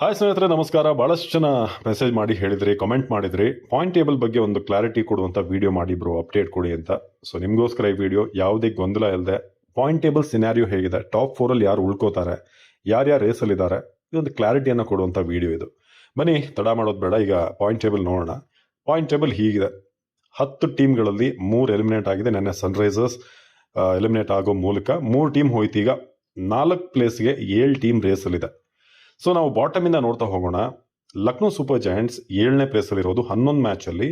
Hi ಸ್ನೇಹಿತರೆ, ನಮಸ್ಕಾರ. ಬಹಳಷ್ಟು ಜನ ಮೆಸೇಜ್ ಮಾಡಿ ಹೇಳಿದ್ರಿ ಕಾಮೆಂಟ್ ಮಾಡಿದ್ರಿ. ಪಾಯಿಂಟ್ ಟೇಬಲ್ ಬಗ್ಗೆ ಒಂದು ಕ್ಲಾರಿಟಿ ಕೊಡುವಂಥ ವಿಡಿಯೋ ಮಾಡಿ ಬ್ರೋ ಅಪ್ಡೇಟ್ ಕೊಡಿ ಅಂತ. ಸೊ ನಿಮಗೋಸ್ಕರ ಈ ವಿಡಿಯೋ ಯಾವುದೇ ಗೊಂದಲ ಇಲ್ಲದೆ ಪಾಯಿಂಟ್ ಟೇಬಲ್ ಸಿನಾರಿಯೋ ಹೇಗಿದೆ ಟಾಪ್ ಫೋರಲ್ಲಿ ಯಾರು ಉಳ್ಕೋತಾರೆ, ಯಾರ್ಯಾರು ರೇಸಲ್ಲಿದ್ದಾರೆ ಇದೊಂದು ಕ್ಲಾರಿಟಿಯನ್ನು ಕೊಡುವಂಥ ವಿಡಿಯೋ ಇದು. ಬನ್ನಿ, ತಡ ಮಾಡೋದು ಬೇಡ. ಈಗ ಪಾಯಿಂಟ್ ಟೇಬಲ್ ನೋಡೋಣ. ಪಾಯಿಂಟ್ ಟೇಬಲ್ ಹೀಗಿದೆ. ಹತ್ತು ಟೀಮ್ಗಳಲ್ಲಿ ಮೂರು ಎಲಿಮಿನೇಟ್ ಆಗಿದೆ. ನೆನ್ನೆ ಸನ್ರೈಸರ್ಸ್ ಎಲಿಮಿನೇಟ್ ಆಗೋ ಮೂಲಕ ಮೂರು ಟೀಮ್ ಹೋಯ್ತು ಈಗ ನಾಲ್ಕು ಪ್ಲೇಸ್ಗೆ ಏಳು ಟೀಮ್ ರೇಸಲ್ಲಿದೆ ಸೊ ನಾವು ಬಾಟಮ್ ಇಂದ ನೋಡ್ತಾ ಹೋಗೋಣ. ಲಕ್ನೋ ಸೂಪರ್ ಜಾಯಿಂಟ್ಸ್ ಏಳನೇ ಪ್ಲೇಸ್ ಅಲ್ಲಿ ಇರೋದು. ಹನ್ನೊಂದು ಮ್ಯಾಚ್ ಅಲ್ಲಿ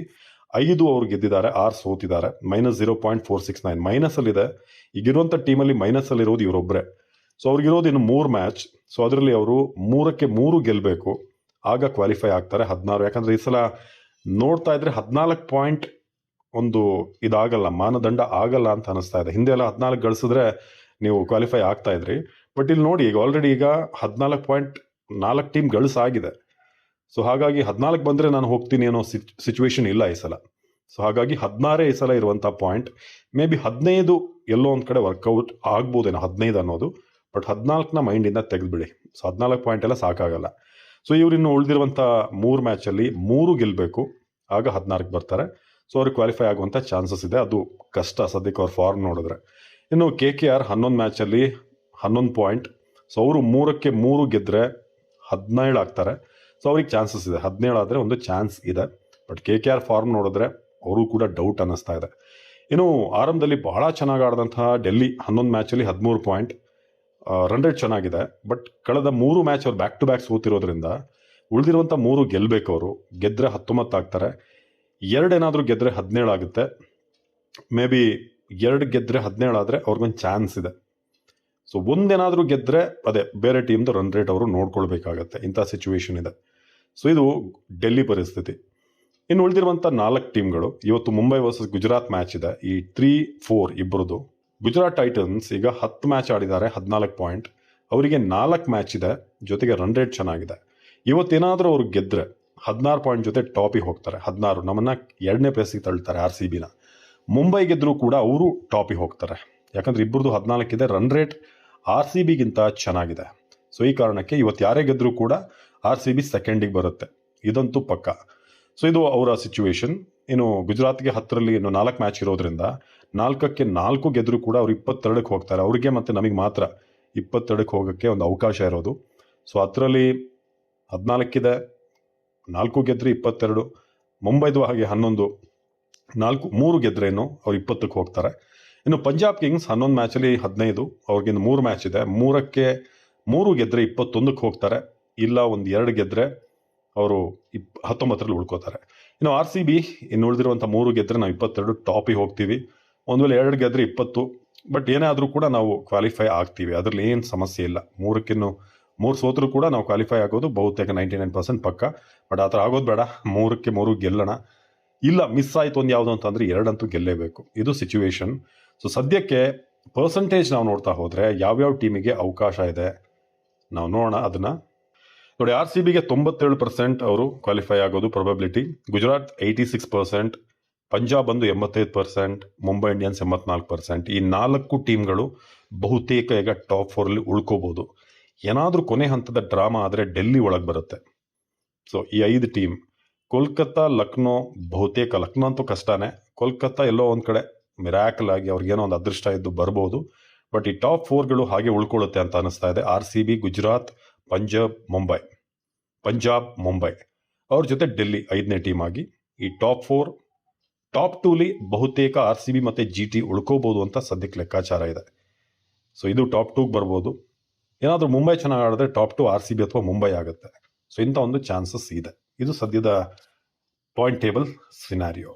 ಐದು ಅವರು ಗೆದ್ದಿದ್ದಾರೆ, ಆರು ಸೋತಿದ್ದಾರೆ. Minus zero point four six nine minus ಅಲ್ಲಿ ಇದೆ. ಈಗಿರುವಂತ ಟೀಮಲ್ಲಿ ಮೈನಸ್ ಅಲ್ಲಿ ಇರೋದು ಇವರೊಬ್ಬರೇ ಸೊ ಅವ್ರಿಗಿರೋದು ಇನ್ನು ಮೂರು ಮ್ಯಾಚ್ ಸೊ ಅದರಲ್ಲಿ ಅವರು ಮೂರಕ್ಕೆ ಮೂರು ಗೆಲ್ಲಬೇಕು ಆಗ ಕ್ವಾಲಿಫೈ ಆಗ್ತಾರೆ ಹದಿನಾರು. ಯಾಕಂದ್ರೆ ಈ ಸಲ ನೋಡ್ತಾ ಇದ್ರೆ ಹದಿನಾಲ್ಕು ಪಾಯಿಂಟ್ ಒಂದು ಇದಾಗಲ್ಲ, ಮಾನದಂಡ ಆಗಲ್ಲ ಅಂತ ಅನಿಸ್ತಾ ಇದೆ. ಹಿಂದೆ ಎಲ್ಲ ಹದಿನಾಲ್ಕು ಗಳಿಸಿದ್ರೆ ನೀವು ಕ್ವಾಲಿಫೈ ಆಗ್ತಾ ಇದ್ರಿ. ಬಟ್ ಇಲ್ಲಿ ನೋಡಿ, ಈಗ ಆಲ್ರೆಡಿ ಈಗ ಹದಿನಾಲ್ಕು ಪಾಯಿಂಟ್ ನಾಲ್ಕು ಟೀಮ್ ಗಳಿಸಾಗಿದೆ. ಸೊ ಹಾಗಾಗಿ ಹದಿನಾಲ್ಕು ಬಂದರೆ ನಾನು ಹೋಗ್ತೀನಿ ಅನ್ನೋ ಸಿಚುವೇಶನ್ ಇಲ್ಲ ಈ ಸಲ. ಸೊ ಹಾಗಾಗಿ ಹದಿನಾರೇ ಈ ಸಲ ಇರುವಂಥ ಪಾಯಿಂಟ್ ಮೇ ಬಿ ಹದಿನೈದು ಎಲ್ಲೋ ಒಂದು ಕಡೆ ವರ್ಕೌಟ್ ಆಗ್ಬೋದೇನೋ ಹದಿನೈದು ಅನ್ನೋದು. ಬಟ್ ಹದಿನಾಲ್ಕನ ಮೈಂಡಿಂದ ತೆಗೆದುಬಿಡಿ. ಸೊ ಹದಿನಾಲ್ಕು ಪಾಯಿಂಟ್ ಎಲ್ಲ ಸಾಕಾಗಲ್ಲ. ಸೊ ಇವರಿನ್ನು ಉಳಿದಿರುವಂಥ ಮೂರು ಮ್ಯಾಚಲ್ಲಿ ಮೂರು ಗೆಲ್ಲಬೇಕು ಆಗ ಹದಿನಾಲ್ಕು ಬರ್ತಾರೆ. ಸೊ ಅವ್ರಿಗೆ ಕ್ವಾಲಿಫೈ ಆಗುವಂಥ ಚಾನ್ಸಸ್ ಇದೆ. ಅದು ಕಷ್ಟ. ಸದ್ಯಕ್ಕೆ ಅವ್ರ ಫಾರ್ಮ್ ನೋಡಿದ್ರೆ. ಇನ್ನು ಕೆ ಕೆ ಆರ್ ಹನ್ನೊಂದು ಮ್ಯಾಚಲ್ಲಿ ಹನ್ನೊಂದು ಪಾಯಿಂಟ್ ಸೊ ಅವರು ಮೂರಕ್ಕೆ ಮೂರು ಗೆದ್ದರೆ ಹದಿನೇಳು ಆಗ್ತಾರೆ. ಸೊ ಅವ್ರಿಗೆ ಚಾನ್ಸಸ್ ಇದೆ. ಹದಿನೇಳು ಆದರೆ ಒಂದು ಚಾನ್ಸ್ ಇದೆ. But K K R form ನೋಡಿದ್ರೆ ಅವರು ಕೂಡ ಡೌಟ್ ಅನ್ನಿಸ್ತಾ ಇದೆ. ಇನ್ನು ಆರಂಭದಲ್ಲಿ ಬಹಳ ಚೆನ್ನಾಗಿ ಆಡಿದಂತಹ ಡೆಲ್ಲಿ ಹನ್ನೊಂದು ಮ್ಯಾಚಲ್ಲಿ ಹದಿಮೂರು ಪಾಯಿಂಟ್ ರನ್ ರೇಟ್ ಚೆನ್ನಾಗಿದೆ. ಬಟ್ ಕಳೆದ ಮೂರು ಮ್ಯಾಚ್ ಅವ್ರು ಬ್ಯಾಕ್ ಟು ಬ್ಯಾಕ್ ಸೋತಿರೋದ್ರಿಂದ ಉಳಿದಿರುವಂಥ ಮೂರು ಗೆಲ್ಲಬೇಕು ಅವರು. ಗೆದ್ದರೆ ಹತ್ತೊಂಬತ್ತು ಆಗ್ತಾರೆ. ಎರಡೇನಾದರೂ ಗೆದ್ದರೆ ಹದಿನೇಳು ಆಗುತ್ತೆ. ಮೇ ಬಿ ಎರಡು ಗೆದ್ದರೆ ಹದಿನೇಳು ಆದರೆ ಅವ್ರಿಗೊಂದು ಚಾನ್ಸ್ ಇದೆ. ಸೊ ಒಂದೇನಾದರೂ ಗೆದ್ದರೆ ಅದೇ ಬೇರೆ ಟೀಮ್ದು ರನ್ ರೇಟ್ ಅವರು ನೋಡ್ಕೊಳ್ಬೇಕಾಗತ್ತೆ. ಇಂಥ ಸಿಚುವೇಶನ್ ಇದೆ. ಸೊ ಇದು ಡೆಲ್ಲಿ ಪರಿಸ್ಥಿತಿ. ಇನ್ನು ಉಳಿದಿರುವಂಥ ನಾಲ್ಕು ಟೀಮ್ಗಳು ಇವತ್ತು ಮುಂಬೈ ವರ್ಸಸ್ ಗುಜರಾತ್ ಮ್ಯಾಚ್ ಇದೆ. ಈ ತ್ರೀ ಫೋರ್ ಇಬ್ಬರದು ಗುಜರಾತ್ ಟೈಟನ್ಸ್ ಈಗ ಹತ್ತು ಮ್ಯಾಚ್ ಆಡಿದ್ದಾರೆ, ಹದಿನಾಲ್ಕು ಪಾಯಿಂಟ್ ಅವರಿಗೆ ನಾಲ್ಕು ಮ್ಯಾಚ್ ಇದೆ, ಜೊತೆಗೆ ರನ್ ರೇಟ್ ಚೆನ್ನಾಗಿದೆ. ಇವತ್ತೇನಾದರೂ ಅವ್ರು ಗೆದ್ದರೆ ಹದಿನಾರು ಪಾಯಿಂಟ್ ಜೊತೆ ಟಾಪಿಗೆ ಹೋಗ್ತಾರೆ. ಹದಿನಾರು, ನಮ್ಮನ್ನ ಎರಡನೇ ಪ್ಲೇಸಿಗೆ ತಳ್ತಾರೆ ಆರ್ ಸಿ ಬಿನ ಮುಂಬೈ ಗೆದ್ದರೂ ಕೂಡ ಅವರು ಟಾಪಿಗೆ ಹೋಗ್ತಾರೆ. ಯಾಕಂದ್ರೆ ಇಬ್ಬರದು ಹದಿನಾಲ್ಕಿದೆ ರನ್ ರೇಟ್ ಆರ್ ಸಿ ಬಿಗಿಂತ ಚೆನ್ನಾಗಿದೆ. ಸೊ, ಈ ಕಾರಣಕ್ಕೆ ಇವತ್ತು ಯಾರೇ ಗೆದ್ದರೂ ಕೂಡ ಆರ್ ಸಿ ಬಿ ಸೆಕೆಂಡಿಗೆ ಬರುತ್ತೆ. ಇದಂತೂ ಪಕ್ಕ. ಸೊ, ಇದು ಅವರ ಸಿಚುವೇಶನ್ ಇನ್ನು ಗುಜರಾತ್ಗೆ ಹತ್ತರಲ್ಲಿ ಇನ್ನು ನಾಲ್ಕು ಮ್ಯಾಚ್ ಇರೋದ್ರಿಂದ ನಾಲ್ಕಕ್ಕೆ ನಾಲ್ಕು ಗೆದ್ದರೂ ಕೂಡ ಅವ್ರು ಇಪ್ಪತ್ತೆರಡಕ್ಕೆ ಹೋಗ್ತಾರೆ. ಅವರಿಗೆ ಮತ್ತೆ ನಮಗೆ ಮಾತ್ರ ಇಪ್ಪತ್ತೆರಡಕ್ಕೆ ಹೋಗೋಕ್ಕೆ ಒಂದು ಅವಕಾಶ ಇರೋದು. ಸೊ, ಹತ್ತರಲ್ಲಿ ಹದಿನಾಲ್ಕಿದೆ, ನಾಲ್ಕು ಗೆದ್ರೆ ಇಪ್ಪತ್ತೆರಡು, ಮುಂಬೈದು ಹಾಗೆ ಹನ್ನೊಂದು, ನಾಲ್ಕು, ಮೂರು ಗೆದ್ರೇನು ಅವ್ರು ಇಪ್ಪತ್ತಕ್ಕೆ ಹೋಗ್ತಾರೆ. ಇನ್ನು ಪಂಜಾಬ್ ಕಿಂಗ್ಸ್ ಹನ್ನೊಂದು ಮ್ಯಾಚಲ್ಲಿ ಹದಿನೈದು, ಅವ್ರಿಗಿನ್ನು ಮೂರು ಮ್ಯಾಚ್ ಇದೆ. ಮೂರಕ್ಕೆ ಮೂರು ಗೆದ್ದರೆ ಇಪ್ಪತ್ತೊಂದಕ್ಕೆ ಹೋಗ್ತಾರೆ. ಇಲ್ಲ ಒಂದು ಎರಡು ಗೆದ್ದರೆ ಅವರು ಇಪ್, ಹತ್ತೊಂಬತ್ತರಲ್ಲಿ ಉಳ್ಕೋತಾರೆ. ಇನ್ನು ಆರ್ ಸಿ ಬಿ ಇನ್ನು ಉಳಿದಿರುವಂಥ ಮೂರು ಗೆದ್ದರೆ ನಾವು ಇಪ್ಪತ್ತೆರಡು ಟಾಪಿಗೆ ಹೋಗ್ತೀವಿ. ಒಂದು ವೇಳೆ ಎರಡು ಗೆದ್ದರೆ ಇಪ್ಪತ್ತು ಬಟ್ ಏನೇ ಆದರೂ ಕೂಡ ನಾವು ಕ್ವಾಲಿಫೈ ಆಗ್ತೀವಿ. ಅದರಲ್ಲಿ ಏನು ಸಮಸ್ಯೆ ಇಲ್ಲ. ಮೂರಕ್ಕಿನ್ನು ಮೂರು ಸೋತರು ಕೂಡ ನಾವು ಕ್ವಾಲಿಫೈ ಆಗೋದು ಬಹುತೇಕ ನೈಂಟಿ ನೈನ್ ಪರ್ಸೆಂಟ್ ಪಕ್ಕ. ಬಟ್ ಆ ಥರ ಆಗೋದು ಬೇಡ. ಮೂರಕ್ಕೆ ಮೂರು ಗೆಲ್ಲೋಣ. ಇಲ್ಲ ಮಿಸ್ ಆಯಿತು ಒಂದು ಯಾವುದು ಅಂತಂದರೆ ಎರಡಂತೂ ಗೆಲ್ಲೇಬೇಕು. ಇದು ಸಿಚುವೇಶನ್ ಸೊ ಸದ್ಯಕ್ಕೆ ಪರ್ಸಂಟೇಜ್ ನಾವು ನೋಡ್ತಾ ಹೋದರೆ ಯಾವ್ಯಾವ ಟೀಮಿಗೆ ಅವಕಾಶ ಇದೆ? ನಾವು ನೋಡೋಣ ಅದನ್ನ. ನೋಡಿ ಆರ್ ಸಿ ಬಿಗೆ ತೊಂಬತ್ತೇಳು ಪರ್ಸೆಂಟ್ ಅವರು ಕ್ವಾಲಿಫೈ ಆಗೋದು probability Gujarat eighty six percent Punjab ಒಂದು ಎಂಬತ್ತೈದು ಪರ್ಸೆಂಟ್ ಮುಂಬೈ ಇಂಡಿಯನ್ಸ್ ಎಂಬತ್ನಾಲ್ಕು ಪರ್ಸೆಂಟ್ ಈ ನಾಲ್ಕು ಟೀಮ್ಗಳು ಬಹುತೇಕ ಈಗ ಟಾಪ್ ಫೋರಲ್ಲಿ ಉಳ್ಕೋಬೋದು. ಏನಾದರೂ ಕೊನೆ ಹಂತದ ಡ್ರಾಮಾ ಆದರೆ ಡೆಲ್ಲಿ ಒಳಗೆ ಬರುತ್ತೆ. ಸೊ ಈ ಐದು ಟೀಮ್, ಕೋಲ್ಕತ್ತಾ, ಲಕ್ನೋ ಬಹುತೇಕ, ಲಕ್ನೋ ಅಂತೂ ಕಷ್ಟನೇ. ಕೋಲ್ಕತ್ತಾ ಎಲ್ಲೋ ಒಂದು ಕಡೆ ಮಿರಾಕಲ್ ಆಗಿ ಅವ್ರಿಗೇನೋ ಒಂದು ಅದೃಷ್ಟ ಇದ್ದು ಬರ್ಬೋದು. ಬಟ್ ಈ ಟಾಪ್ ಫೋರ್ಗಳು ಹಾಗೆ ಉಳ್ಕೊಳ್ಳುತ್ತೆ ಅಂತ ಅನಿಸ್ತಾ ಇದೆ. R C B Gujarat, Punjab, Mumbai. Punjab, Mumbai. ಅವ್ರ ಜೊತೆ ಡೆಲ್ಲಿ ಐದನೇ ಟೀಮ್ ಆಗಿ ಈ ಟಾಪ್ ಫೋರ್ ಟಾಪ್ ಟೂಲಿ ಬಹುತೇಕ ಆರ್ ಸಿ ಬಿ ಮತ್ತು ಜಿ ಟಿ ಉಳ್ಕೋಬೋದು ಅಂತ ಸದ್ಯಕ್ಕೆ ಲೆಕ್ಕಾಚಾರ ಇದೆ. ಸೊ ಇದು ಟಾಪ್ ಟೂಗೆ ಬರ್ಬೋದು. ಏನಾದರೂ ಮುಂಬೈ ಚೆನ್ನಾಗಿ ಆಡಿದ್ರೆ top two R C B ಅಥವಾ ಮುಂಬೈ ಆಗುತ್ತೆ. ಸೊ ಇಂಥ ಒಂದು ಚಾನ್ಸಸ್ ಇದೆ. ಇದು ಸದ್ಯದ ಪಾಯಿಂಟ್ ಟೇಬಲ್ ಸಿನಾರಿಯೋ